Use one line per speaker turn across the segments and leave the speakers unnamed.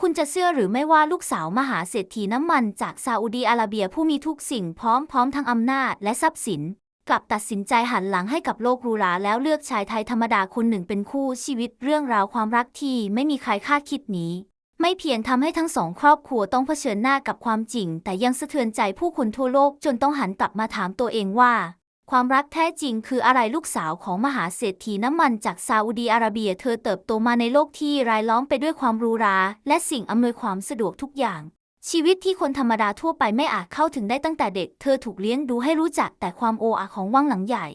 คุณจะเชื่อหรือไม่ว่าลูกสาวมหาเศรษฐีน้ำมันจากซาอุดีอาระเบียผู้มีทุกสิ่งพร้อมพร้อมทั้งอำนาจและทรัพย์สิน กลับตัดสินใจหันหลังให้กับโลกรูหราแล้วเลือกชายไทยธรรมดาคนหนึ่งเป็นคู่ชีวิตเรื่องราวความรักที่ไม่มีใครคาดคิดนี้ ไม่เพียงทำให้ทั้งสองครอบครัวต้องเผชิญหน้ากับความจริง แต่ยังสะเทือนใจผู้คนทั่วโลกจนต้องหันกลับมาถามตัวเองว่า ความรักแท้จริงคืออะไรลูกสาวของมหาเศรษฐีน้ำมันจากซาอุดีอาระเบีย เธอเติบโตมาในโลกที่รายล้อมไปด้วยความรูรา และสิ่งอำนวยความสะดวกทุกอย่าง ชีวิตที่คนธรรมดาทั่วไปไม่อาจเข้าถึงได้ตั้งแต่เด็ก เธอถูกเลี้ยงดูให้รู้จักแต่ความโออาของว่างหลังใหญ่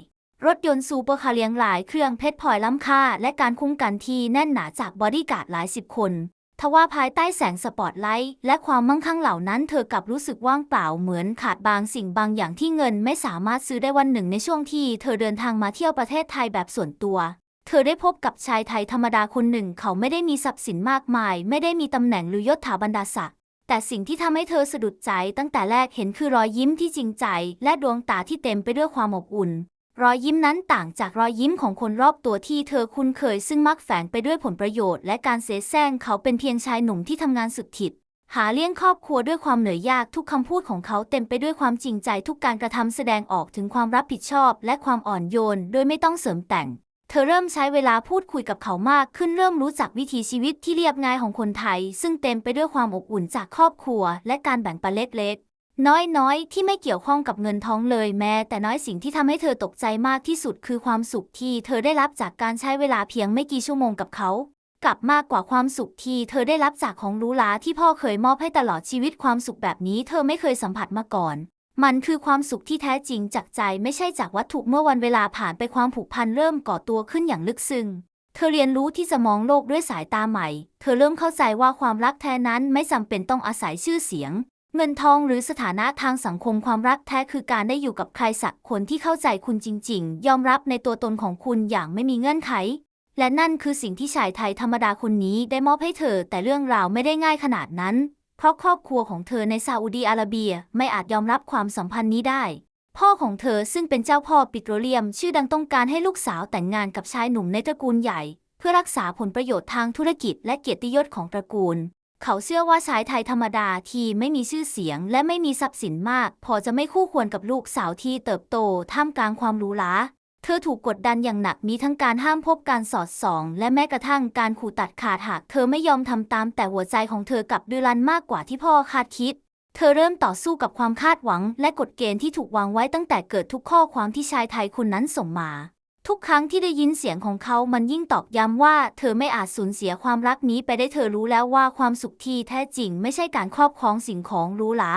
รถยนต์ซูเปอร์คาร์เลี้ยงหลายเครื่องเพชรพลอยล้ำค่า และการคุ้มกันที่แน่นหนาจากบอดี้การ์ดหลายสิบคน ทว่าภายใต้แสงสปอตไลท์และความมั่งคั่งเหล่านั้น เธอกลับรู้สึกว่างเปล่าเหมือนขาดบางสิ่งบางอย่างที่เงินไม่สามารถซื้อได้วันหนึ่งในช่วงที่เธอเดินทางมาเที่ยวประเทศไทยแบบส่วนตัว เธอได้พบกับชายไทยธรรมดาคนหนึ่ง เขาไม่ได้มีทรัพย์สินมากมาย ไม่ได้มีตำแหน่งหรือยศถาบรรดาศักดิ์แต่สิ่งที่ทำให้เธอสะดุดใจตั้งแต่แรกเห็นคือรอยยิ้มที่จริงใจ และดวงตาที่เต็มไปด้วยความอบอุ่น รอยยิ้มนั้นต่างจากรอยยิ้มของคนรอบตัวที่เธอคุ้นเคยซึ่งมักแฝงไปด้วยผลประโยชน์และการเสแสร้งเขาเป็นเพียงชายหนุ่มที่ทำงานสุดถิด หาเลี้ยงครอบครัวด้วยความเหนื่อยยากทุกคำพูดของเขาเต็มไปด้วยความจริงใจทุกการกระทำแสดงออกถึงความรับผิดชอบ และความอ่อนโยน โดยไม่ต้องเสริมแต่ง เธอเริ่มใช้เวลาพูดคุยกับเขามากขึ้นเริ่มรู้จักวิถีชีวิตที่เรียบง่ายของคนไทย ซึ่งเต็มไปด้วยความอบอุ่นจากครอบครัว และการแบ่งปันเล็กๆ น้อยๆ ที่ไม่เกี่ยวข้องกับเงินทองเลยแม้ แต่น้อยสิ่งที่ทำให้เธอตกใจมากที่สุดคือความสุขที่เธอได้รับจากการใช้เวลาเพียงไม่กี่ชั่วโมงกับเขา กลับมากกว่าความสุขที่เธอได้รับจากของรูหราที่พ่อเคยมอบให้ตลอดชีวิตความสุขแบบนี้ เธอไม่เคยสัมผัสมาก่อน มันคือความสุขที่แท้จริงจากใจไม่ใช่จากวัตถุเมื่อวันเวลาผ่านไปความผูกพันเริ่มก่อตัวขึ้นอย่างลึกซึ้งเธอเรียนรู้ที่จะมองโลกด้วยสายตาใหม่ เธอเริ่มเข้าใจว่าความรักแท้นั้นไม่จำเป็นต้องอาศัยชื่อเสียง เงินทองหรือสถานะทางสังคมความรักแท้คือการได้อยู่กับใครสักคนที่เข้าใจคุณจริง ๆ ยอมรับในตัวตนของคุณอย่างไม่มีเงื่อนไข และนั่นคือสิ่งที่ชายไทยธรรมดาคนนี้ได้มอบให้เธอ แต่เรื่องราวไม่ได้ง่ายขนาดนั้น เพราะครอบครัวของเธอในซาอุดีอาระเบียไม่อาจยอมรับความสัมพันธ์นี้ได้ พ่อของเธอซึ่งเป็นเจ้าพ่อปิโตรเลียม ชื่อดังต้องการให้ลูกสาวแต่งงานกับชายหนุ่มในตระกูลใหญ่ เพื่อรักษาผลประโยชน์ทางธุรกิจและเกียรติยศของตระกูล เขาเชื่อว่าชายไทยธรรมดาที่ไม่มีชื่อเสียง และไม่มีทรัพย์สินมาก พอจะไม่คู่ควรกับลูกสาวที่เติบโตท่ามกลางความรูหราเธอถูกกดดันอย่างหนักมีทั้งการห้ามพบการสอดส่อง และแม้กระทั่งการขู่ตัดขาดหากเธอไม่ยอมทำตาม แต่หัวใจของเธอกลับดื้อรั้นมากกว่าที่พ่อคาดคิด เธอเริ่มต่อสู้กับความคาดหวัง และกฎเกณฑ์ที่ถูกวางไว้ตั้งแต่เกิดทุกข้อความที่ชายไทยคนนั้นส่งมา ทุกครั้งที่ได้ยินเสียงของเขามันยิ่งตอกย้ำว่า เธอไม่อาจสูญเสียความรักนี้ไปได้เธอรู้แล้วว่าความสุขที่แท้จริงไม่ใช่การครอบครองสิ่งของหรูหรา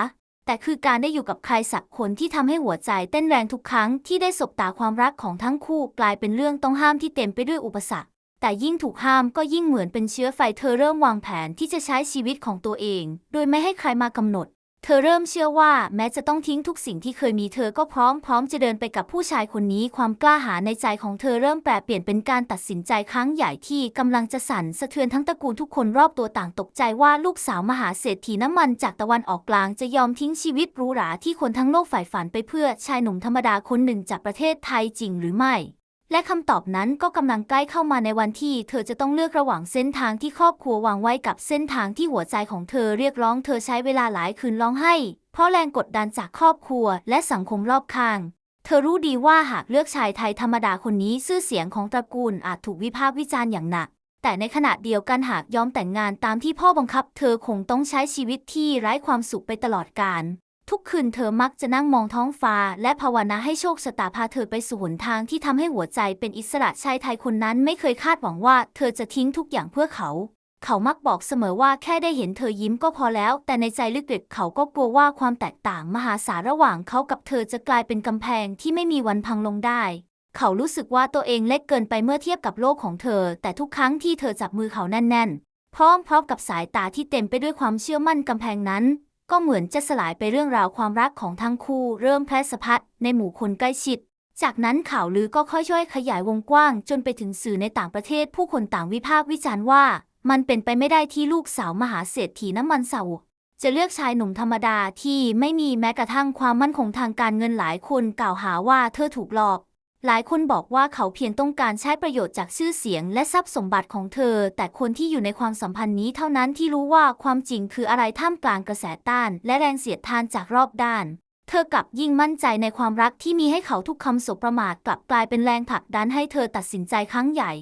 แต่คือการได้อยู่กับใครสักคนที่ทำให้หัวใจเต้นแรงทุกครั้งที่ได้สบตาความรักของทั้งคู่กลายเป็นเรื่องต้องห้ามที่เต็มไปด้วยอุปสรรค แต่ยิ่งถูกห้ามก็ยิ่งเหมือนเป็นเชื้อไฟเธอเริ่มวางแผนที่จะใช้ชีวิตของตัวเอง โดยไม่ให้ใครมากำหนด เธอเริ่มเชื่อว่าแม้จะต้องทิ้งทุกสิ่งที่เคยมีเธอก็พร้อมพร้อมจะเดินไปกับผู้ชายคนนี้ความกล้าหาญในใจของเธอเริ่มแปรเปลี่ยนเป็นการตัดสินใจครั้งใหญ่ที่กำลังจะสั่นสะเทือนทั้งตระกูลทุกคนรอบตัวต่างตกใจว่าลูกสาวมหาเศรษฐีน้ำมันจากตะวันออกกลางจะยอมทิ้งชีวิตหรูหราที่คนทั้งโลกใฝ่ฝันไปเพื่อชายหนุ่มธรรมดาคนหนึ่งจากประเทศไทยจริงหรือไม่ และคำตอบนั้นก็กำลังใกล้เข้ามาในวันที่ เธอจะต้องเลือกระหว่างเส้นทางที่ครอบครัววางไว้กับเส้นทางที่หัวใจของเธอเรียกร้อง เธอใช้เวลาหลายคืนร้องไห้ เพราะแรงกดดันจากครอบครัวและสังคมรอบข้าง เธอรู้ดีว่าหากเลือกชายไทยธรรมดาคนนี้ชื่อเสียงของตระกูลอาจถูกวิพากษ์วิจารณ์อย่างหนัก แต่ในขณะเดียวกันหากยอมแต่งงานตามที่พ่อบังคับ เธอคงต้องใช้ชีวิตที่ไร้ความสุขไปตลอดกาล ทุกคืนเธอมักจะนั่งมองท้องฟ้า และภาวนาให้โชคชะตาพาเธอไปสู่หนทางที่ทำให้หัวใจเป็นอิสระชายไทยคนนั้นไม่เคยคาดหวังว่าเธอจะทิ้งทุกอย่างเพื่อเขา เขามักบอกเสมอว่าแค่ได้เห็นเธอยิ้มก็พอแล้ว แต่ในใจลึกๆเขาก็กลัวว่าความแตกต่างมหาศาลระหว่างเขากับเธอจะกลายเป็นกำแพงที่ไม่มีวันพังลงได้เขารู้สึกว่าตัวเองเล็กเกินไปเมื่อเทียบกับโลกของเธอ แต่ทุกครั้งที่เธอจับมือเขาแน่นๆ พร้อมพร้อมกับสายตาที่เต็มไปด้วยความเชื่อมั่นกำแพงนั้น ก็เหมือนจะสลายไปเรื่องราวความรักของทั้งคู่เริ่มแพร่สะพัดในหมู่คนใกล้ชิด จากนั้นข่าวลือก็ค่อยๆ ขยายวงกว้าง จนไปถึงสื่อในต่างประเทศ ผู้คนต่างวิพากษ์วิจารณ์ว่า มันเป็นไปไม่ได้ที่ลูกสาวมหาเศรษฐีน้ำมันเสาจะเลือกชายหนุ่มธรรมดาที่ไม่มีแม้กระทั่งความมั่นคงทางการเงินหลายคนกล่าวหาว่าเธอถูกหลอก หลายคนบอกว่าเขาเพียงต้องการใช้ประโยชน์จากชื่อเสียงและทรัพย์สมบัติของเธอ แต่คนที่อยู่ในความสัมพันธ์นี้เท่านั้นที่รู้ว่าความจริงคืออะไรท่ามกลางกระแสต้าน และแรงเสียดทานจากรอบด้าน เธอกลับยิ่งมั่นใจในความรักที่มีให้เขาทุกคำสบประมาทกลับกลายเป็นแรงผลักดันให้เธอตัดสินใจครั้งใหญ่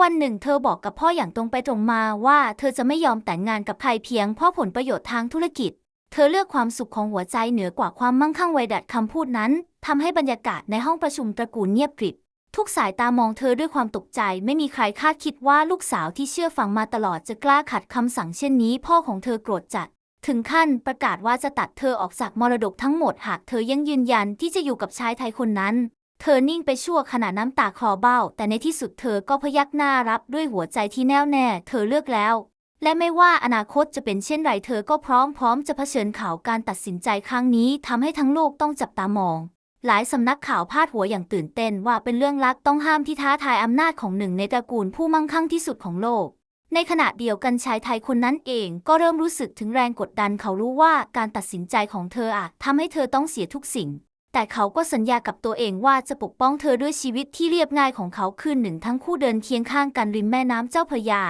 วันหนึ่ง เธอบอกกับพ่ออย่างตรงไปตรงมาว่าเธอจะไม่ยอมแต่งงานกับใครเพียงเพราะผลประโยชน์ทางธุรกิจ เธอเลือกความสุขของหัวใจเหนือกว่าความมั่งคั่งไวดัดคำพูดนั้น ทำให้บรรยากาศในห้องประชุมตระกูลเงียบกริบ ทุกสายตามองเธอด้วยความตกใจ ไม่มีใครคาดคิดว่าลูกสาวที่เชื่อฟังมาตลอดจะกล้าขัดคำสั่งเช่นนี้ พ่อของเธอโกรธจัด ถึงขั้นประกาศว่าจะตัดเธอออกจากมรดกทั้งหมด หากเธอยังยืนยันที่จะอยู่กับชายไทยคนนั้น เธอนิ่งไปชั่วขณะน้ำตาคลอเบ้า แต่ในที่สุดเธอก็พยักหน้ารับด้วยหัวใจที่แน่วแน่ เธอเลือกแล้วและไม่ว่าอนาคตจะเป็นเช่นไรเธอก็พร้อมพร้อมจะเผชิญข่าวการตัดสินใจครั้งนี้ทำให้ทั้งโลกต้องจับตามอง หลายสำนักข่าวพาดหัวอย่างตื่นเต้นว่าเป็นเรื่องลักต้องห้ามที่ท้าทายอำนาจของหนึ่งในตระกูลผู้มั่งคั่งที่สุดของโลก ในขณะเดียวกันชายไทยคนนั้นเองก็เริ่มรู้สึกถึงแรงกดดันเขารู้ว่าการตัดสินใจของเธออาจทำให้เธอต้องเสียทุกสิ่ง แต่เขาก็สัญญากับตัวเองว่าจะปกป้องเธอด้วยชีวิตที่เรียบง่ายของเขาคืนหนึ่งทั้งคู่เดินเคียงข้างกันริมแม่น้ำเจ้าพระยา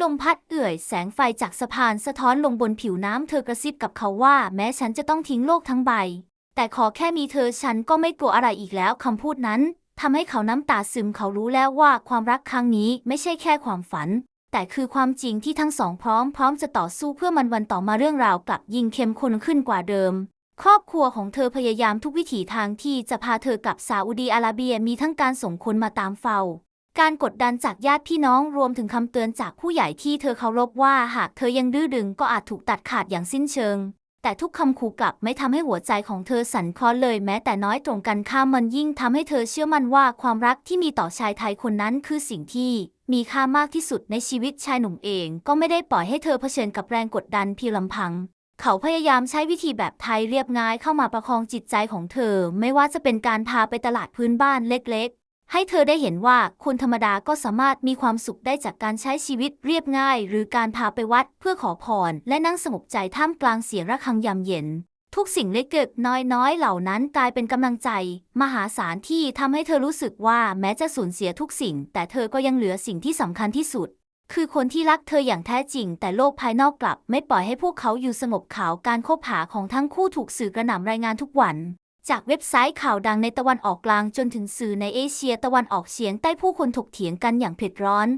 ลมพัดเอื่อยแสงไฟจากสะพานสะท้อนลงบนผิวน้ำเธอกระซิบกับเขาว่า แม้ฉันจะต้องทิ้งโลกทั้งใบ แต่ขอแค่มีเธอฉันก็ไม่กลัวอะไรอีกแล้วคำพูดนั้นทำให้เขาน้ำตาซึมเขารู้แล้วว่าความรักครั้งนี้ไม่ใช่แค่ความฝัน แต่คือความจริงที่ทั้งสองพร้อมพร้อมจะต่อสู้เพื่อมันวันต่อมาเรื่องราวกลับยิ่งเข้มข้นขึ้นกว่าเดิม ครอบครัวของเธอพยายามทุกวิถีทางที่จะพาเธอกลับซาอุดีอาระเบียมีทั้งการส่งคนมาตามเฝ้าการกดดันจากญาติพี่น้องรวมถึงคำเตือนจากผู้ใหญ่ที่เธอเคารพว่าหากเธอยังดื้อดึงก็อาจถูกตัดขาดอย่างสิ้นเชิง แต่ทุกคำขู่กลับไม่ทำให้หัวใจของเธอสั่นคลอนเลยแม้แต่น้อยตรงกันข้ามมันยิ่งทำให้เธอเชื่อมั่นว่าความรักที่มีต่อชายไทยคนนั้นคือสิ่งที่มีค่ามากที่สุดในชีวิตชายหนุ่มเอง ก็ไม่ได้ปล่อยให้เธอเผชิญกับแรงกดดันเพียงลำพัง เขาพยายามใช้วิธีแบบไทยเรียบง่ายเข้ามาประคองจิตใจของเธอ ไม่ว่าจะเป็นการพาไปตลาดพื้นบ้านเล็ก ให้เธอได้เห็นว่าคนธรรมดาก็สามารถมีความสุขได้จากการใช้ชีวิตเรียบง่าย หรือการพาไปวัดเพื่อขอพร และนั่งสงบใจท่ามกลางเสียงระฆังยามเย็น ทุกสิ่งเล็กๆน้อยๆ เหล่านั้นกลายเป็นกำลังใจ มหาศาลที่ทำให้เธอรู้สึกว่าแม้จะสูญเสียทุกสิ่ง แต่เธอก็ยังเหลือสิ่งที่สำคัญที่สุด คือคนที่รักเธออย่างแท้จริง แต่โลกภายนอกกลับ ไม่ปล่อยให้พวกเขาอยู่สงบขาวการคบหาของทั้งคู่ถูกสื่อกระหน่ำรายงานทุกวัน จากเว็บไซต์ข่าวดังในตะวันออกกลางจนถึงสื่อในเอเชียตะวันออกเฉียงใต้ผู้คนถกเถียงกันอย่างเผ็ดร้อน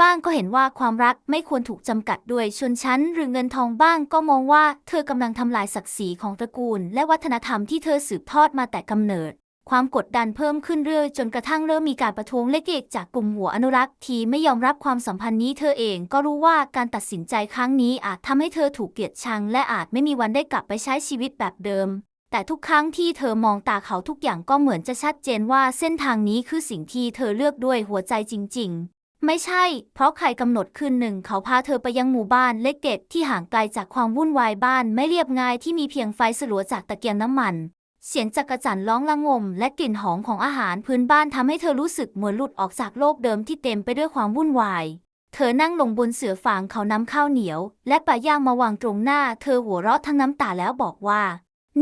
บ้างก็เห็นว่าความรักไม่ควรถูกจำกัดด้วยชนชั้น หรือเงินทองบ้างก็มองว่าเธอกำลังทำลายศักดิ์ศรีของตระกูล และวัฒนธรรมที่เธอสืบทอดมาแต่กำเนิด ความกดดันเพิ่มขึ้นเรื่อยจนกระทั่งเริ่มมีการประท้วงเล็กๆจากกลุ่มหัวอนุรักษ์ที่ไม่ยอมรับความสัมพันธ์นี้เธอเองก็รู้ว่าการตัดสินใจครั้งนี้อาจทำให้เธอถูกเกลียดชัง และอาจไม่มีวันได้กลับไปใช้ชีวิตแบบเดิม แต่ทุกครั้งที่เธอมองตาเขาทุกอย่างก็เหมือนจะชัดเจนว่าเส้นทางนี้คือสิ่งที่เธอเลือกด้วยหัวใจจริง ๆ ไม่ใช่ เพราะใครกำหนดคืนหนึ่งเขาพาเธอไปยังหมู่บ้านเล็กๆที่ห่างไกลจากความวุ่นวายบ้านไม่เรียบง่ายที่มีเพียงไฟสลัวจากตะเกียงน้ำมันเสียงจักรจั่นร้องระงม และกลิ่นหอมของอาหารพื้นบ้านทำให้เธอรู้สึกเหมือนหลุดออกจากโลกเดิมที่เต็มไปด้วยความวุ่นวาย เธอนั่งลงบนเสื่อฟางเขานำข้าวเหนียว และปลาย่างมาวางตรงหน้า เธอหัวเราะทั้งน้ำตาแล้วบอกว่า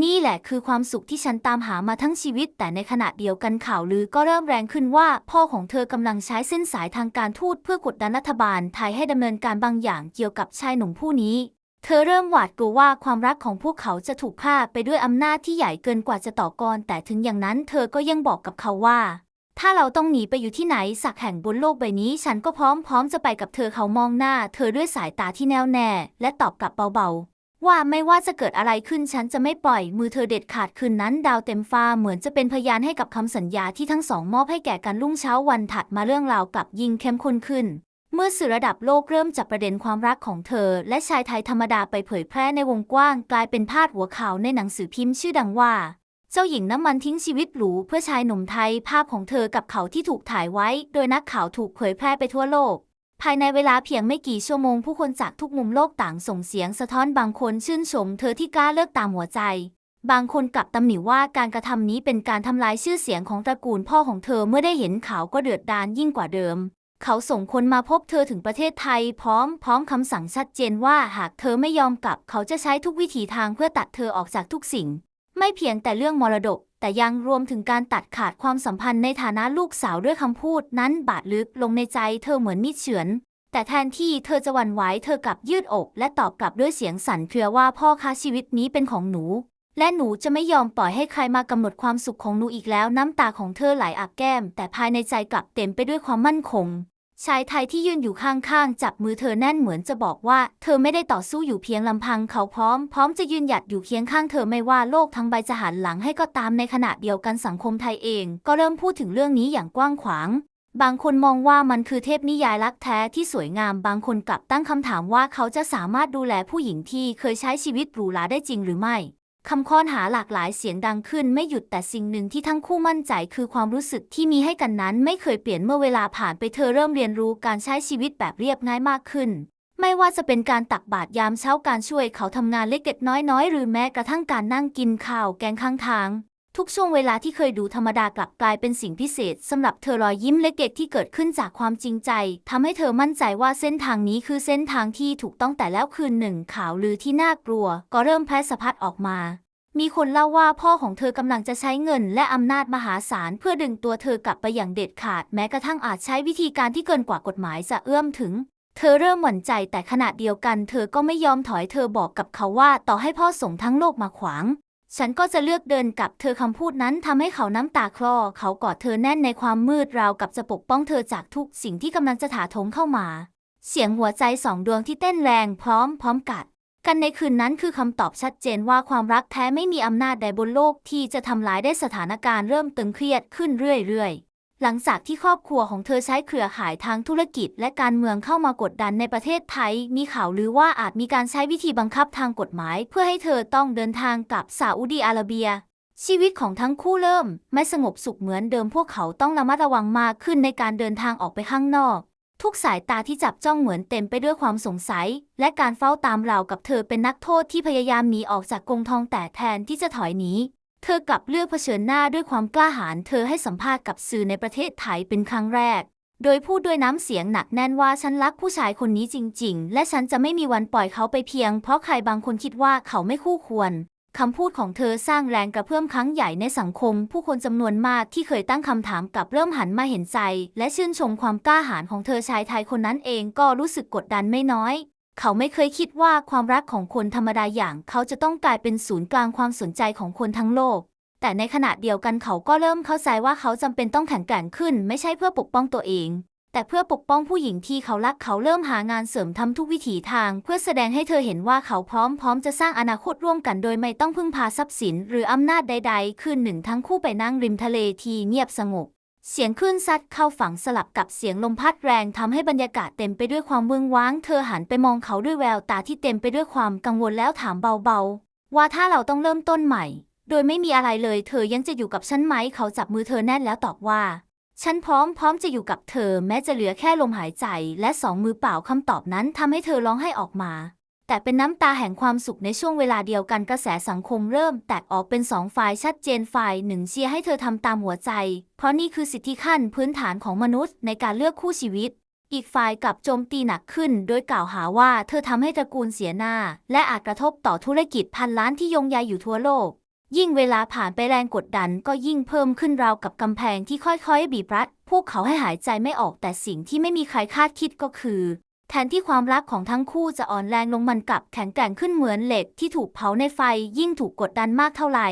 นี่แหละคือความสุขที่ฉันตามหามาทั้งชีวิต แต่ในขณะเดียวกันข่าวลือก็เริ่มแรงขึ้นว่า พ่อของเธอกำลังใช้เส้นสายทางการทูตเพื่อกดดันรัฐบาลไทยให้ดำเนินการบางอย่างเกี่ยวกับชายหนุ่มผู้นี้ เธอเริ่มหวาดกลัวว่าความรักของพวกเขาจะถูกฆ่าไปด้วยอำนาจที่ใหญ่เกินกว่าจะต่อกร แต่ถึงอย่างนั้นเธอก็ยังบอกกับเขาว่า ถ้าเราต้องหนีไปอยู่ที่ไหนสักแห่งบนโลกใบนี้ ฉันก็พร้อมพร้อมจะไปกับเธอเขามองหน้า เธอด้วยสายตาที่แน่วแน่ และตอบกลับเบาๆ ว่าไม่ว่าจะเกิดอะไรขึ้นฉันจะไม่ปล่อยมือเธอเด็ดขาดคืนนั้น ดาวเต็มฟ้าเหมือนจะเป็นพยานให้กับคำสัญญาที่ทั้งสองมอบให้แก่กันรุ่งเช้าวันถัดมาเรื่องราวกลับยิ่งเข้มข้นขึ้น เมื่อสื่อระดับโลกเริ่มจับประเด็นความรักของเธอ และชายไทยธรรมดาไปเผยแพร่ในวงกว้าง กลายเป็นพาดหัวข่าวในหนังสือพิมพ์ชื่อดังว่า เจ้าหญิงน้ำมันทิ้งชีวิตหรูเพื่อชายหนุ่มไทยภาพของเธอกับเขาที่ถูกถ่ายไว้ โดยนักข่าวถูกเผยแพร่ไปทั่วโลก ภายในเวลาเพียงไม่กี่ชั่วโมงผู้คนจากทุกมุมโลกต่างส่งเสียงสะท้อนบางคนชื่นชมเธอที่กล้าเลิกตามหัวใจ บางคนกลับตำหนิว่าการกระทำนี้เป็นการทำลายชื่อเสียงของตระกูลพ่อของเธอเมื่อได้เห็นข่าวก็เดือดดาลยิ่งกว่าเดิม เขาส่งคนมาพบเธอถึงประเทศไทย พร้อม พร้อมคำสั่งชัดเจนว่าหากเธอไม่ยอมกลับ เขาจะใช้ทุกวิถีทางเพื่อตัดเธอออกจากทุกสิ่ง ไม่เพียงแต่เรื่องมรดก แต่ยังรวมถึงการตัดขาดความสัมพันธ์ในฐานะลูกสาวด้วยคำพูดนั้นบาดลึกลงในใจเธอเหมือนมีดเฉือน แต่แทนที่เธอจะหวั่นไหวเธอกลับยืดอก และตอบกลับด้วยเสียงสั่นเครือว่าพ่อคะชีวิตนี้เป็นของหนู และหนูจะไม่ยอมปล่อยให้ใครมากำหนดความสุขของหนูอีกแล้วน้ำตาของเธอไหลอาบแก้ม แต่ภายในใจกลับเต็มไปด้วยความมั่นคง ชายไทยที่ยืนอยู่ข้างๆ จับมือเธอแน่นเหมือนจะบอกว่า เธอไม่ได้ต่อสู้อยู่เพียงลำพังเขาพร้อม พร้อมจะยืนหยัดอยู่เคียงข้างเธอไม่ว่าโลกทั้งใบจะหันหลังให้ก็ตามในขณะเดียวกันสังคมไทยเอง ก็เริ่มพูดถึงเรื่องนี้อย่างกว้างขวาง บางคนมองว่ามันคือเทพนิยายรักแท้ที่สวยงาม บางคนกลับตั้งคำถามว่าเขาจะสามารถดูแลผู้หญิงที่เคยใช้ชีวิตหรูหราได้จริงหรือไม่ คำค้อนหาหลากหลายเสียงดังขึ้นไม่หยุดแต่สิ่งหนึ่งที่ทั้งคู่มั่นใจคือความรู้สึกที่มีให้กันนั้นไม่เคยเปลี่ยนเมื่อเวลาผ่านไปเธอเริ่มเรียนรู้การใช้ชีวิตแบบเรียบง่ายมากขึ้น ไม่ว่าจะเป็นการตักบาตรยามเช้าการช่วยเขาทำงานเล็กๆน้อยๆ หรือแม้กระทั่งการนั่งกินข้าวแกงข้างทาง ทุกช่วงเวลาที่เคยดูธรรมดากลับกลายเป็นสิ่งพิเศษสำหรับเธอรอยยิ้มเล็กๆที่เกิดขึ้นจากความจริงใจทำให้เธอมั่นใจว่าเส้นทางนี้คือเส้นทางที่ถูกต้องแต่แล้วคืนหนึ่งข่าวลือที่น่ากลัว ก็เริ่มแพร่สะพัดออกมามีคนเล่าว่าพ่อของเธอกำลังจะใช้เงินและอำนาจมหาศาลเพื่อดึงตัวเธอกลับไปอย่างเด็ดขาด แม้กระทั่งอาจใช้วิธีการที่เกินกว่ากฎหมายจะเอื้อมถึง เธอเริ่มหวั่นใจแต่ขณะเดียวกัน เธอก็ไม่ยอมถอยเธอบอกกับเขาว่าต่อให้พ่อส่งทั้งโลกมาขวาง ฉันก็จะเลือกเดินกับเธอคำพูดนั้นทำให้เขาน้ำตาคลอ เขากอดเธอแน่นในความมืดราวกับจะปกป้องเธอจากทุกสิ่งที่กำลังจะถาโถมเข้ามา เสียงหัวใจสองดวงที่เต้นแรงพร้อมพร้อมกัด กันในคืนนั้นคือคำตอบชัดเจนว่าความรักแท้ไม่มีอำนาจใดบนโลกที่จะทำลายได้สถานการณ์เริ่มตึงเครียดขึ้นเรื่อยๆ หลังจากที่ครอบครัวของเธอใช้เครือข่ายทางธุรกิจ และการเมืองเข้ามากดดันในประเทศไทย มีข่าวลือว่าอาจมีการใช้วิธีบังคับทางกฎหมาย เพื่อให้เธอต้องเดินทางกลับซาอุดีอาระเบีย ชีวิตของทั้งคู่เริ่ม ไม่สงบสุขเหมือนเดิมพวกเขาต้องระมัดระวังมากขึ้นในการเดินทางออกไปข้างนอก ทุกสายตาที่จับจ้องเหมือนเต็มไปด้วยความสงสัย และการเฝ้าตามเรากับเธอเป็นนักโทษที่พยายามหนีออกจากกรงทองแต่แทนที่จะถอยหนี เธอกลับเลือกเผชิญหน้าด้วยความกล้าหาญเธอให้สัมภาษณ์กับสื่อในประเทศไทยเป็นครั้งแรก โดยพูดด้วยน้ำเสียงหนักแน่นว่าฉันรักผู้ชายคนนี้จริง ๆ และฉันจะไม่มีวันปล่อยเขาไปเพียง เพราะใครบางคนคิดว่าเขาไม่คู่ควรคำพูดของเธอสร้างแรงกระเพื่อมครั้งใหญ่ในสังคม ผู้คนจำนวนมากที่เคยตั้งคำถามกับเริ่มหันมาเห็นใจ และชื่นชมความกล้าหาญของเธอชายไทยคนนั้นเองก็รู้สึกกดดันไม่น้อย เขาไม่เคยคิดว่าความรักของคนธรรมดาอย่างเขาจะต้องกลายเป็นศูนย์กลางความสนใจของคนทั้งโลก แต่ในขณะเดียวกันเขาก็เริ่มเข้าใจว่าเขาจำเป็นต้องแข็งแกร่งขึ้น ไม่ใช่เพื่อปกป้องตัวเอง แต่เพื่อปกป้องผู้หญิงที่เขารักเขาเริ่มหางานเสริมทำทุกวิถีทาง เพื่อแสดงให้เธอเห็นว่าเขาพร้อมพร้อมจะสร้างอนาคตร่วมกันโดยไม่ต้องพึ่งพาทรัพย์สิน หรืออำนาจใด ๆ คืนหนึ่งทั้งคู่ไปนั่งริมทะเลที่เงียบสงบ เสียงคลื่นซัดเข้าฝั่งสลับกับเสียงลมพัดแรงทำให้บรรยากาศเต็มไปด้วยความเวิงว้าง เธอหันไปมองเขาด้วยแววตาที่เต็มไปด้วยความกังวลแล้วถามเบาๆ ว่าถ้าเราต้องเริ่มต้นใหม่ โดยไม่มีอะไรเลย เธอยังจะอยู่กับฉันไหม เขาจับมือเธอแน่นแล้วตอบว่า ฉันพร้อมพร้อมจะอยู่กับเธอ แม้จะเหลือแค่ลมหายใจ และสองมือเปล่าคำตอบนั้นทำให้เธอร้องไห้ออกมา แต่เป็นน้ำตาแห่งความสุขในช่วงเวลาเดียวกันกระแสสังคมเริ่มแตกออกเป็นสองฝ่ายชัดเจนฝ่ายหนึ่งเชียร์ให้เธอทำตามหัวใจ เพราะนี่คือสิทธิขั้นพื้นฐานของมนุษย์ในการเลือกคู่ชีวิต อีกฝ่ายกลับโจมตีหนักขึ้น โดยกล่าวหาว่าเธอทำให้ตระกูลเสียหน้า และอาจกระทบต่อธุรกิจพันล้านที่ยงใยอยู่ทั่วโลก ยิ่งเวลาผ่านไปแรงกดดันก็ยิ่งเพิ่มขึ้นราวกับกำแพงที่ค่อยๆ บีบรัดพวกเขาให้หายใจไม่ออกแต่สิ่งที่ไม่มีใครคาดคิดก็คือ แทนที่ความรักของทั้งคู่จะอ่อนแรงลงมันกลับแข็งแกร่งขึ้นเหมือนเหล็กที่ถูกเผาในไฟยิ่งถูกกดดันมากเท่าไหร่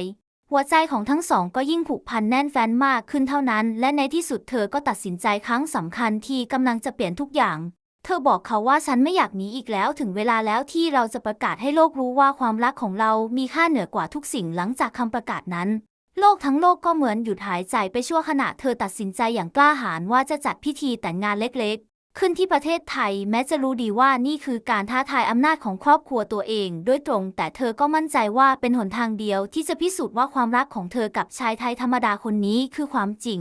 หัวใจของทั้งสองก็ยิ่งผูกพันแน่นแฟ้นมากขึ้นเท่านั้น และในที่สุดเธอก็ตัดสินใจครั้งสำคัญที่กำลังจะเปลี่ยนทุกอย่าง เธอบอกเขาว่าฉันไม่อยากหนีอีกแล้วถึงเวลาแล้วที่เราจะประกาศให้โลกรู้ว่าความรักของเรามีค่าเหนือกว่าทุกสิ่งหลังจากคำประกาศนั้นโลกทั้งโลกก็เหมือนหยุดหายใจไปชั่วขณะเธอตัดสินใจอย่างกล้าหาญว่าจะจัดพิธีแต่งงานเล็ก ขึ้นที่ประเทศไทยแม้จะรู้ดีว่านี่คือการท้าทายอำนาจของครอบครัวตัวเองโดยตรง แต่เธอก็มั่นใจว่าเป็นหนทางเดียวที่จะพิสูจน์ว่าความรักของเธอกับชายไทยธรรมดาคนนี้คือความจริง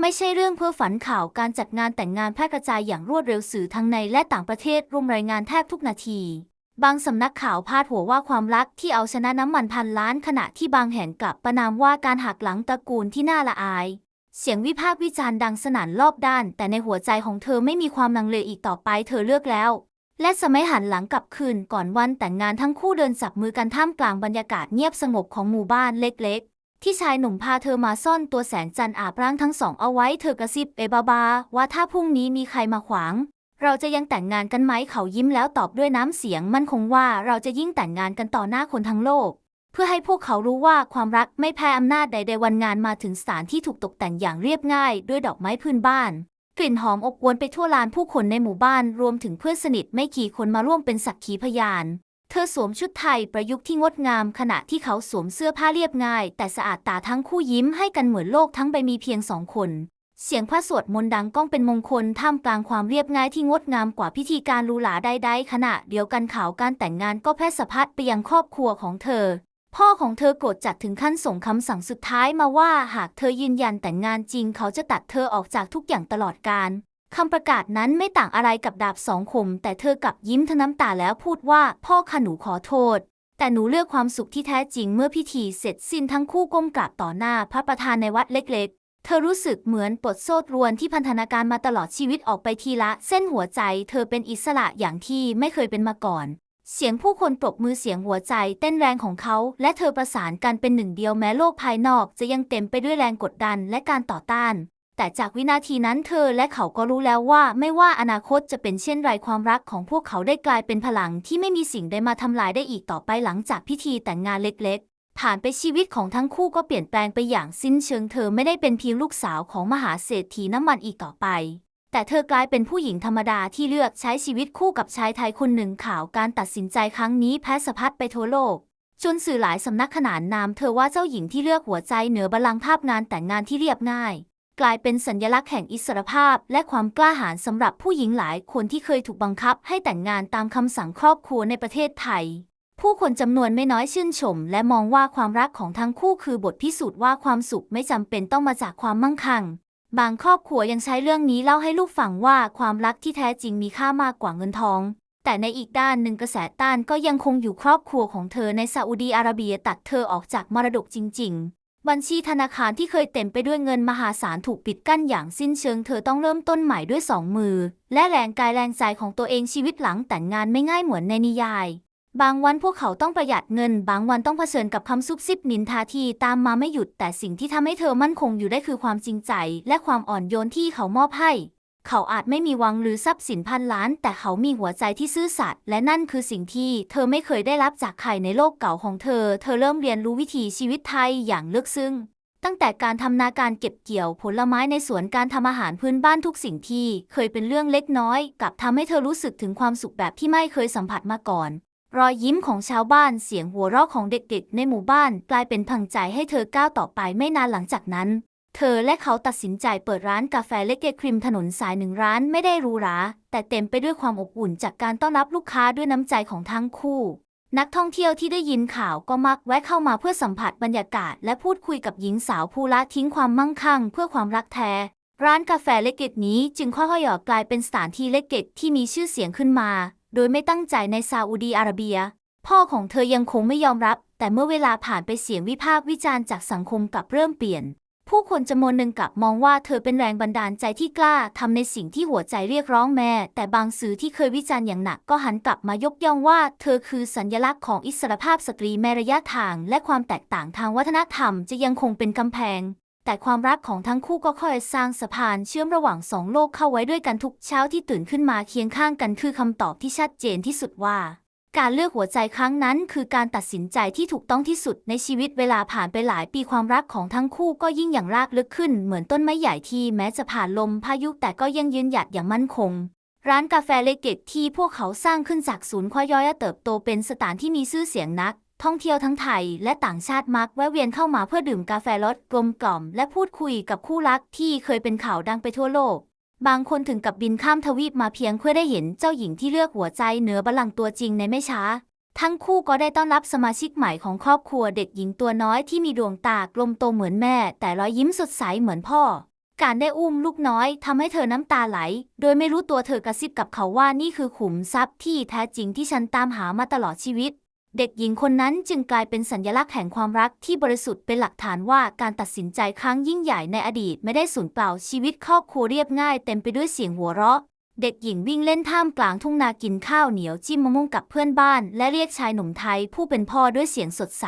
ไม่ใช่เรื่องเพ้อฝันข่าวการจัดงานแต่งงานแพร่กระจายอย่างรวดเร็วสื่อทั้งในและต่างประเทศรุมรายงานแทบทุกนาที บางสำนักข่าวพาดหัวว่าความรักที่เอาชนะน้ำมันพันล้านขณะที่บางแห่งกลับประนามว่าการหักหลังตระกูลที่น่าละอาย เสียงวิพากษ์วิจารณ์ดังสนั่นรอบด้าน แต่ในหัวใจของเธอไม่มีความลังเลอีกต่อไปเธอเลือกแล้ว และสมัยหันหลังกลับคืนก่อนวันแต่งงานทั้งคู่เดินจับมือกันท่ามกลางบรรยากาศเงียบสงบของหมู่บ้านเล็กๆ ที่ชายหนุ่มพาเธอมาซ่อนตัวแสงจันทร์อาบร่างทั้งสองเอาไว้เธอกระซิบเอบาบา ว่าถ้าพรุ่งนี้มีใครมาขวาง เราจะยังแต่งงานกันไหมเขายิ้มแล้วตอบด้วยน้ำเสียงมั่นคงว่าเราจะยิ่งแต่งงานกันต่อหน้าคนทั้งโลก พื่อให้พวกเขารู้ว่าความรักไม่แพ้อำนาจใดๆวันงานมาถึงสถานที่ถูกตกแต่งอย่างเรียบง่ายด้วยดอกไม้พื้นบ้าน กลิ่นหอมอบอวลไปทั่วลานผู้คนในหมู่บ้านรวมถึงเพื่อนสนิทไม่กี่คนมาร่วมเป็นสักขีพยาน เธอสวมชุดไทยประยุกต์ที่งดงาม ขณะที่เขาสวมเสื้อผ้าเรียบง่าย แต่สะอาดตาทั้งคู่ยิ้มให้กันเหมือนโลกทั้งใบมีเพียงสองคนเสียงพระสวดมนต์ดังก้องเป็นมงคลท่ามกลางความเรียบง่ายที่งดงามกว่าพิธีการหรูหราใดๆขณะเดียวกันข่าวการแต่งงานก็แพร่สะพัดไปยังครอบครัวของเธอ พ่อของเธอโกรธจัดถึงขั้นส่งคำสั่งสุดท้ายมาว่าหากเธอยืนยันแต่งงานจริงเขาจะตัดเธอออกจากทุกอย่างตลอดกาลคำประกาศนั้นไม่ต่างอะไรกับดาบสองคม แต่เธอกลับยิ้มทั้งน้ำตาแล้วพูดว่า พ่อคะหนูขอโทษ แต่หนูเลือกความสุขที่แท้จริงเมื่อพิธีเสร็จสิ้นทั้งคู่ก้มกราบต่อหน้าพระประธานในวัดเล็ก ๆ เธอรู้สึกเหมือนปลดโซ่ตรวนที่พันธนาการมาตลอดชีวิตออกไปทีละ เส้นหัวใจ เธอเป็นอิสระอย่างที่ไม่เคยเป็นมาก่อน เสียงผู้คนปรบมือเสียงหัวใจเต้นแรงของเขา และเธอประสานกันเป็นหนึ่งเดียวแม้โลกภายนอกจะยังเต็มไปด้วยแรงกดดันและการต่อต้าน แต่จากวินาทีนั้นเธอและเขาก็รู้แล้วว่าไม่ว่าอนาคตจะเป็นเช่นไรความรักของพวกเขาได้กลายเป็นพลังที่ไม่มีสิ่งใดมาทำลายได้อีกต่อไปหลังจากพิธีแต่งงานเล็กๆ ผ่านไปชีวิตของทั้งคู่ก็เปลี่ยนแปลงไปอย่างสิ้นเชิงเธอไม่ได้เป็นเพียงลูกสาวของมหาเศรษฐีน้ำมันอีกต่อไป แต่เธอกลายเป็นผู้หญิงธรรมดาที่เลือกใช้ชีวิตคู่กับชายไทยคนหนึ่งข่าวการตัดสินใจครั้งนี้แพ้สะพัดไปทั่วโลก จนสื่อหลายสำนักขนานนามเธอว่าเจ้าหญิงที่เลือกหัวใจเหนือบัลลังก์ภาพงานแต่งงานที่เรียบง่าย กลายเป็นสัญลักษณ์แห่งอิสรภาพ และความกล้าหาญสำหรับผู้หญิงหลายคนที่เคยถูกบังคับให้แต่งงานตามคำสั่งครอบครัวในประเทศไทย ผู้คนจำนวนไม่น้อยชื่นชม และมองว่าความรักของทั้งคู่คือบทพิสูจน์ว่าความสุขไม่จำเป็นต้องมาจากความมั่งคั่ง บางครอบครัวยังใช้เรื่องนี้เล่าให้ลูกฟังว่าความรักที่แท้จริงมีค่ามากกว่าเงินทอง แต่ในอีกด้านหนึ่งกระแสต้านก็ยังคงอยู่ครอบครัวของเธอในซาอุดีอาระเบียตัดเธอออกจากมรดกจริง ๆ บัญชีธนาคารที่เคยเต็มไปด้วยเงินมหาศาลถูกปิดกั้นอย่างสิ้นเชิง เธอต้องเริ่มต้นใหม่ด้วยสองมือ และแรงกายแรงใจของตัวเองชีวิตหลังแต่งงานไม่ง่ายเหมือนในนิยาย บางวันพวกเขาต้องประหยัดเงิน บางวันต้องเผชิญกับคำซุบซิบนินทาทีตามมาไม่หยุด แต่สิ่งที่ทำให้เธอมั่นคงอยู่ได้คือความจริงใจ และความอ่อนโยนที่เขามอบให้ เขาอาจไม่มีวังหรือทรัพย์สินพันล้าน แต่เขามีหัวใจที่ซื่อสัตย์และนั่นคือสิ่งที่เธอไม่เคยได้รับจากใครในโลกเก่าของเธอ เธอเริ่มเรียนรู้วิถีชีวิตไทยอย่างลึกซึ้งตั้งแต่การทำนาการเก็บเกี่ยวผลไม้ในสวนการทำอาหารพื้นบ้านทุกสิ่งที่เคยเป็นเรื่องเล็กน้อย กลับทำให้เธอรู้สึกถึงความสุขแบบที่ไม่เคยสัมผัสมาก่อน รอยยิ้มของชาวบ้านเสียงหัวเราะของเด็กๆ ในหมู่บ้านกลายเป็นพลังใจให้เธอก้าวต่อไปไม่นานหลังจากนั้น เธอและเขาตัดสินใจเปิดร้านกาแฟเล็กๆริมถนนสายหนึ่งร้านไม่ได้หรูหราแต่เต็มไปด้วยความอบอุ่นจากการต้อนรับลูกค้าด้วยน้ำใจของทั้งคู่ นักท่องเที่ยวที่ได้ยินข่าวก็มักแวะเข้ามาเพื่อสัมผัสบรรยากาศ และพูดคุยกับหญิงสาวผู้ละทิ้งความมั่งคั่ง เพื่อความรักแท้ร้านกาแฟเล็กๆนี้จึงค่อยๆหยอกกลายเป็นสถานที่เล็กๆที่มีชื่อเสียงขึ้นมา โดยไม่ตั้งใจในซาอุดีอาระเบีย พ่อของเธอยังคงไม่ยอมรับ แต่เมื่อเวลาผ่านไปเสียงวิพากษ์วิจารณ์จากสังคมกลับเริ่มเปลี่ยน ผู้คนจำนวนหนึ่งกลับมองว่าเธอเป็นแรงบันดาลใจที่กล้าทำในสิ่งที่หัวใจเรียกร้องแม้แต่บางสื่อที่เคยวิจารณ์อย่างหนักก็หันกลับมายกย่องว่า เธอคือสัญลักษณ์ของอิสรภาพสตรีแม้ระยะทาง และความแตกต่างทางวัฒนธรรมจะยังคงเป็นกำแพง แต่ความรักของทั้งคู่ก็ค่อยสร้างสะพานเชื่อมระหว่างสองโลกเข้าไว้ด้วยกันทุกเช้าที่ตื่นขึ้นมาเคียงข้างกันคือคำตอบที่ชัดเจนที่สุดว่า การเลือกหัวใจครั้งนั้น คือการตัดสินใจที่ถูกต้องที่สุดในชีวิตเวลาผ่านไปหลายปีความรักของทั้งคู่ก็ยิ่งอย่างรากลึกขึ้น เหมือนต้นไม้ใหญ่ที่แม้จะผ่านลมพายุแต่ก็ยังยืนหยัดอย่างมั่นคงร้านกาแฟเล็กๆที่พวกเขาสร้างขึ้นจากศูนย์ค่อยเติบโตเป็นสถานที่มีชื่อเสียงนัก ท่องเที่ยวทั้งไทยและต่างชาติมักแวะเวียนเข้ามาเพื่อดื่มกาแฟรสกลมกล่อม และพูดคุยกับคู่รักที่เคยเป็นข่าวดังไปทั่วโลก บางคนถึงกับบินข้ามทวีปมาเพียงเพื่อได้เห็นเจ้าหญิงที่เลือกหัวใจเหนือบัลลังก์ตัวจริงในไม่ช้า ทั้งคู่ก็ได้ต้อนรับสมาชิกใหม่ของครอบครัวเด็กหญิงตัวน้อยที่มีดวงตากลมโตเหมือนแม่ แต่รอยยิ้มสดใสเหมือนพ่อ การได้อุ้มลูกน้อยทำให้เธอน้ำตาไหล โดยไม่รู้ตัวเธอกระซิบกับเขาว่านี่คือขุมทรัพย์ที่แท้จริงที่ฉันตามหามาตลอดชีวิต เด็กหญิงคนนั้นจึงกลายเป็นสัญลักษณ์แห่งความรักที่บริสุทธิ์เป็นหลักฐานว่าการตัดสินใจครั้งยิ่งใหญ่ในอดีตไม่ได้สูญเปล่าชีวิตครอบครัวเรียบง่ายเต็มไปด้วยเสียงหัวเราะ เด็กหญิงวิ่งเล่นท่ามกลางทุ่งนากินข้าวเหนียวจิ้มมะม่วงกับเพื่อนบ้าน และเรียกชายหนุ่มไทยผู้เป็นพ่อด้วยเสียงสดใส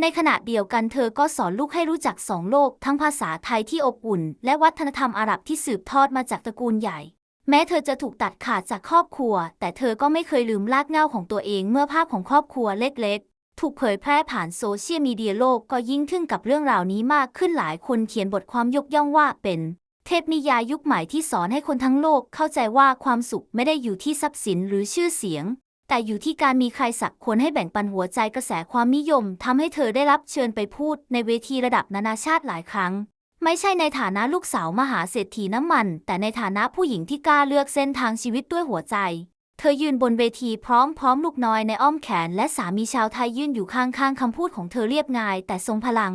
ในขณะเดียวกันเธอก็สอนลูกให้รู้จักสองโลก ทั้งภาษาไทยที่อบอุ่น และวัฒนธรรมอาหรับที่สืบทอดมาจากตระกูลใหญ่ แม้เธอจะถูกตัดขาดจากครอบครัว แต่เธอก็ไม่เคยลืมรากเง้าของตัวเองเมื่อภาพของครอบครัวเล็กๆ ถูกเผยแพร่ผ่านโซเชียลมีเดียโลกก็ยิ่งทึ่งกับเรื่องราวนี้มากขึ้นหลายคนเขียนบทความยกย่องว่าเป็น เทพนิยายยุคใหม่ที่สอนให้คนทั้งโลกเข้าใจว่าความสุขไม่ได้อยู่ที่ทรัพย์สินหรือชื่อเสียง แต่อยู่ที่การมีใครสักคนให้แบ่งปันหัวใจกระแสความนิยมทำให้เธอได้รับเชิญไปพูดในเวทีระดับนานาชาติหลายครั้ง ไม่ใช่ในฐานะลูกสาวมหาเศรษฐีน้ำมัน แต่ในฐานะผู้หญิงที่กล้าเลือกเส้นทางชีวิตด้วยหัวใจ เธอยืนบนเวทีพร้อมพร้อมลูกน้อยในอ้อมแขน และสามีชาวไทยยืนอยู่ข้างๆคำพูดของเธอเรียบง่าย แต่ทรงพลัง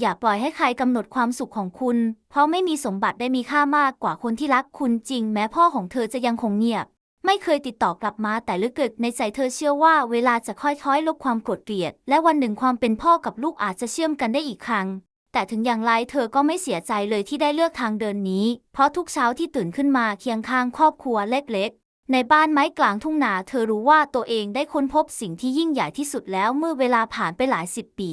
อย่าปล่อยให้ใครกำหนดความสุขของคุณ เพราะไม่มีสมบัติได้มีค่ามากกว่าคนที่รักคุณจริง แม้พ่อของเธอจะยังคงเงียบ ไม่เคยติดต่อกลับมาแต่ลึกๆในใจเธอเชื่อว่าเวลาจะค่อยๆลบความโกรธเกลียด และวันหนึ่งความเป็นพ่อกับลูกอาจจะเชื่อมกันได้อีกครั้ง แต่ถึงอย่างไรเธอก็ไม่เสียใจเลยที่ได้เลือกทางเดินนี้ เพราะทุกเช้าที่ตื่นขึ้นมาเคียงข้างครอบครัวเล็กๆ ในบ้านไม้กลางทุ่งนาเธอรู้ว่าตัวเองได้ค้นพบสิ่งที่ยิ่งใหญ่ที่สุดแล้วเมื่อเวลาผ่านไปหลายสิบปี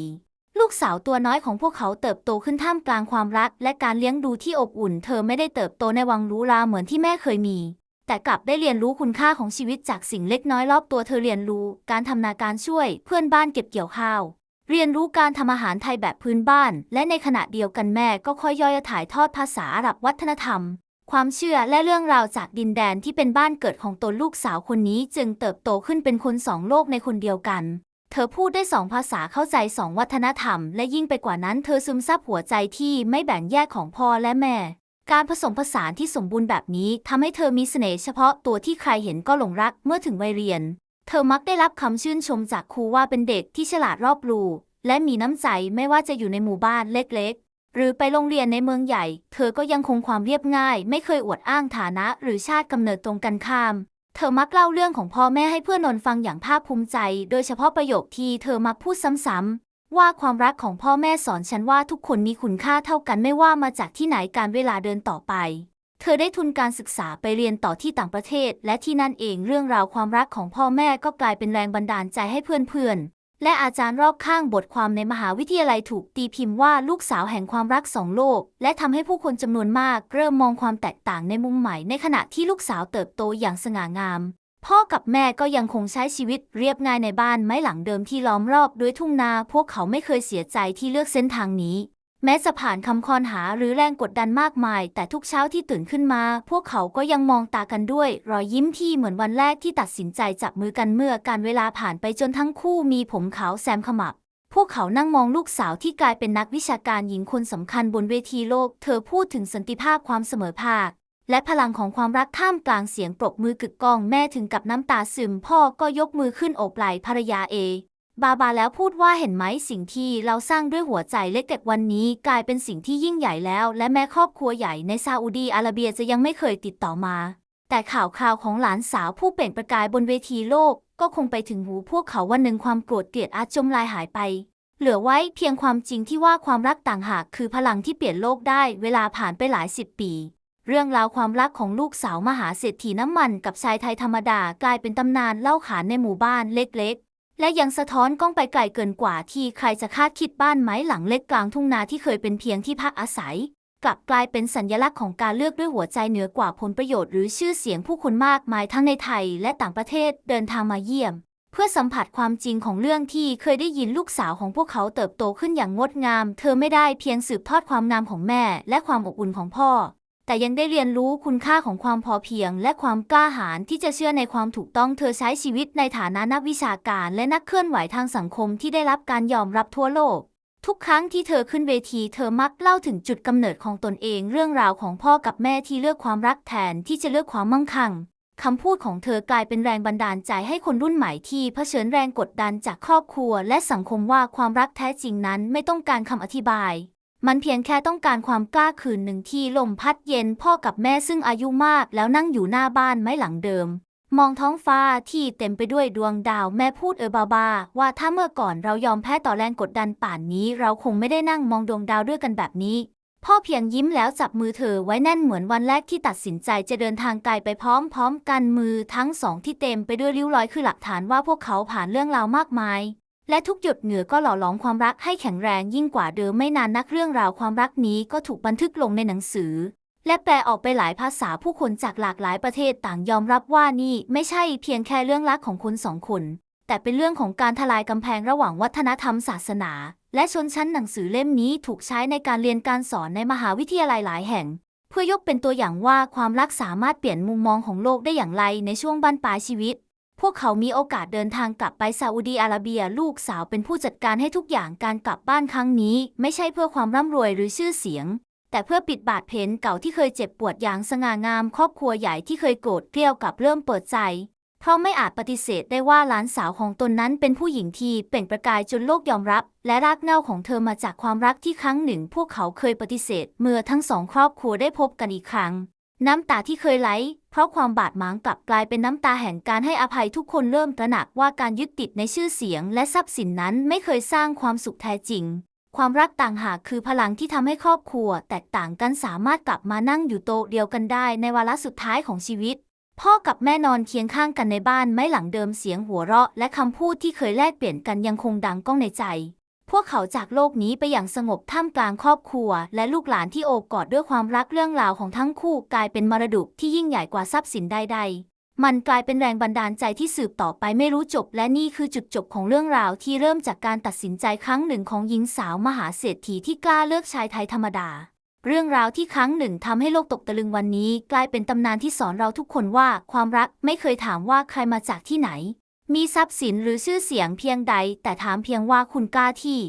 ลูกสาวตัวน้อยของพวกเขาเติบโตขึ้นท่ามกลางความรัก และการเลี้ยงดูที่อบอุ่น เธอไม่ได้เติบโตในวังรูหราเหมือนที่แม่เคยมีแต่กลับได้เรียนรู้คุณค่าของชีวิตจากสิ่งเล็กน้อยรอบตัวเธอเรียนรู้ การทำนาการช่วย เพื่อนบ้านเก็บเกี่ยวข้าว เรียนรู้การทำอาหารไทยแบบพื้นบ้าน และในขณะเดียวกันแม่ก็ค่อยย่อยถ่ายทอดภาษาอาหรับวัฒนธรรม ความเชื่อและเรื่องราวจากดินแดนที่เป็นบ้านเกิดของตนลูกสาวคนนี้จึงเติบโตขึ้นเป็นคนสองโลกในคนเดียวกัน เธอพูดได้สองภาษาเข้าใจสองวัฒนธรรม และยิ่งไปกว่านั้นเธอซึมซับหัวใจที่ไม่แบ่งแยกของพ่อและแม่ การผสมผสานที่สมบูรณ์แบบนี้ทำให้เธอมีเสน่ห์เฉพาะตัวที่ใครเห็นก็หลงรักเมื่อถึงวัยเรียน เธอมักได้รับคำชื่นชมจากครูว่าเป็นเด็กที่ฉลาดรอบรู้และมีน้ำใจไม่ว่าจะอยู่ในหมู่บ้านเล็กๆ หรือไปโรงเรียนในเมืองใหญ่ เธอก็ยังคงความเรียบง่าย ไม่เคยอวดอ้างฐานะหรือชาติกำเนิดตรงกันข้าม เธอมักเล่าเรื่องของพ่อแม่ให้เพื่อนนนฟังอย่างภาคภูมิใจ โดยเฉพาะประโยคที่เธอมักพูดซ้ำๆ ว่าความรักของพ่อแม่สอนฉันว่าทุกคนมีคุณค่าเท่ากันไม่ว่ามาจากที่ไหนการเวลาเดินต่อไป เธอได้ทุนการศึกษาไปเรียนต่อที่ต่างประเทศ และที่นั่นเองเรื่องราวความรักของพ่อแม่ก็กลายเป็นแรงบันดาลใจให้เพื่อนๆ และอาจารย์รอบข้างบทความในมหาวิทยาลัยถูกตีพิมพ์ว่าลูกสาวแห่งความรักสองโลก และทำให้ผู้คนจำนวนมากเริ่มมองความแตกต่างในมุมใหม่ในขณะที่ลูกสาวเติบโตอย่างสง่างาม พ่อกับแม่ก็ยังคงใช้ชีวิตเรียบง่ายในบ้านไม้หลังเดิมที่ล้อมรอบด้วยทุ่งนา พวกเขาไม่เคยเสียใจที่เลือกเส้นทางนี้ แม้จะผ่านคำคอนหาหรือแรงกดดันมากมาย แต่ทุกเช้าที่ตื่นขึ้นมา พวกเขาก็ยังมองตากันด้วย รอยยิ้มที่เหมือนวันแรกที่ตัดสินใจจับมือกันเมื่อการเวลาผ่านไปจนทั้งคู่มีผมขาวแซมขมับ พวกเขานั่งมองลูกสาวที่กลายเป็นนักวิชาการหญิงคนสำคัญบนเวทีโลก เธอพูดถึงสันติภาพความเสมอภาค และพลังของความรักท่ามกลางเสียงปรบมือกึกก้องแม่ถึงกับน้ำตาซึม พ่อก็ยกมือขึ้นโอบไหล่ภรรยาเอ บาบาแล้วพูดว่าเห็นไหมสิ่งที่เราสร้างด้วยหัวใจเล็กๆวันนี้ กลายเป็นสิ่งที่ยิ่งใหญ่แล้ว และแม้ครอบครัวใหญ่ในซาอุดีอาระเบียจะยังไม่เคยติดต่อมา แต่ข่าวคราวของหลานสาวผู้เปล่งประกายบนเวทีโลก ก็คงไปถึงหูพวกเขาวันหนึ่งความโกรธเกลียดอาจจมลายหายไป เหลือไว้เพียงความจริงที่ว่าความรักต่างหากคือพลังที่เปลี่ยนโลกได้ เวลาผ่านไปหลายสิบปีเรื่องราวความรักของลูกสาวมหาเศรษฐีน้ำมันกับชายไทยธรรมดากลายเป็นตำนานเล่าขานในหมู่บ้านเล็กๆ และยังสะท้อนกล้องไปไกลเกินกว่าที่ใครจะคาดคิดบ้านไม้หลังเล็กกลางทุ่งนาที่เคยเป็นเพียงที่พักอาศัย กลับกลายเป็นสัญลักษณ์ของการเลือกด้วยหัวใจเหนือกว่าผลประโยชน์หรือชื่อเสียงผู้คนมากมายทั้งในไทยและต่างประเทศเดินทางมาเยี่ยม เพื่อสัมผัสความจริงของเรื่องที่เคยได้ยินลูกสาวของพวกเขาเติบโตขึ้นอย่างงดงาม เธอไม่ได้เพียงสืบทอดความงามของแม่ และความอบอุ่นของพ่อ แต่ยังได้เรียนรู้คุณค่าของความพอเพียง และความกล้าหาญที่จะเชื่อในความถูกต้องเธอใช้ชีวิตในฐานะนักวิชาการ และนักเคลื่อนไหวทางสังคมที่ได้รับการยอมรับทั่วโลก ทุกครั้งที่เธอขึ้นเวทีเธอมักเล่าถึงจุดกำเนิดของตนเองเรื่องราวของพ่อกับแม่ที่เลือกความรักแทนที่จะเลือกความมั่งคั่งคำพูดของเธอกลายเป็นแรงบันดาลใจให้คนรุ่นใหม่ที่เผชิญแรงกดดันจากครอบครัว และสังคมว่าความรักแท้จริงนั้นไม่ต้องการคำอธิบาย มันเพียงแค่ต้องการความกล้าคืนหนึ่งที่ลมพัดเย็นพ่อกับแม่ซึ่งอายุมากแล้วนั่งอยู่หน้าบ้านไม้หลังเดิม มองท้องฟ้าที่เต็มไปด้วยดวงดาวแม่พูดเออบาบาว่าถ้าเมื่อก่อนเรายอมแพ้ต่อแรงกดดันป่านนี้ เราคงไม่ได้นั่งมองดวงดาวด้วยกันแบบนี้ พ่อเพียงยิ้มแล้วจับมือเธอไว้แน่นเหมือนวันแรกที่ตัดสินใจจะเดินทางไกลไปพร้อมๆกันมือทั้งสองที่เต็มไปด้วยริ้วรอยคือหลักฐานว่าพวกเขาผ่านเรื่องราวมากมาย และทุกหยดเหงื่อก็หล่อหลอมความรักให้แข็งแรงยิ่งกว่าเดิมไม่นานนักเรื่องราวความรักนี้ก็ถูกบันทึกลงในหนังสือ และแปลออกไปหลายภาษาผู้คนจากหลากหลายประเทศต่างยอมรับว่านี่ไม่ใช่เพียงแค่เรื่องรักของคนสองคน แต่เป็นเรื่องของการทลายกำแพงระหว่างวัฒนธรรมศาสนา และชนชั้นหนังสือเล่มนี้ถูกใช้ในการเรียนการสอนในมหาวิทยาลัยหลายแห่ง เพื่อยกเป็นตัวอย่างว่าความรักสามารถเปลี่ยนมุมมองของโลกได้อย่างไรในช่วงบั้นปลายชีวิต พวกเขามีโอกาสเดินทางกลับไปซาอุดีอาระเบีย ลูกสาวเป็นผู้จัดการให้ทุกอย่างการกลับบ้านครั้งนี้ ไม่ใช่เพื่อความร่ำรวยหรือชื่อเสียง แต่เพื่อปิดบาดเพนเก่าที่เคยเจ็บปวดอย่างสง่างาม ครอบครัวใหญ่ที่เคยโกรธเกลียวกับเริ่มเปิดใจ เพราะไม่อาจปฏิเสธได้ว่าหลานสาวของตนนั้นเป็นผู้หญิงที่เปล่งประกายจนโลกยอมรับ และรากเหง้าของเธอมาจากความรักที่ครั้งหนึ่ง พวกเขาเคยปฏิเสธ เมื่อทั้งสองครอบครัวได้พบกันอีกครั้ง น้ำตาที่เคยไหล เพราะความบาดหมางกลับกลายเป็นน้ำตาแห่งการให้อภัยทุกคนเริ่มตระหนักว่าการยึดติดในชื่อเสียง และทรัพย์สินนั้นไม่เคยสร้างความสุขแท้จริง ความรักต่างหากคือพลังที่ทำให้ครอบครัว แตกต่างกันสามารถกลับมานั่งอยู่โต๊ะเดียวกันได้ในวาระสุดท้ายของชีวิต พ่อกับแม่นอนเคียงข้างกันในบ้านไม่หลังเดิมเสียงหัวเราะ และคำพูดที่เคยแลกเปลี่ยนกันยังคงดังก้องในใจ พวกเขาจากโลกนี้ไปอย่างสงบท่ามกลางครอบครัว และลูกหลานที่โอบกอดด้วยความรักเรื่องราวของทั้งคู่กลายเป็นมรดกที่ยิ่งใหญ่กว่าทรัพย์สินใด ๆ มันกลายเป็นแรงบันดาลใจที่สืบต่อไปไม่รู้จบ และนี่คือจุดจบของเรื่องราวที่เริ่มจากการตัดสินใจครั้งหนึ่งของหญิงสาวมหาเศรษฐีที่กล้าเลือกชายไทยธรรมดา เรื่องราวที่ครั้งหนึ่งทำให้โลกตกตะลึงวันนี้ กลายเป็นตำนานที่สอนเราทุกคนว่าความรักไม่เคยถามว่าใครมาจากที่ไหน มีทรัพย์สินหรือชื่อเสียงเพียงใด แต่ถามเพียงว่าคุณกล้าที่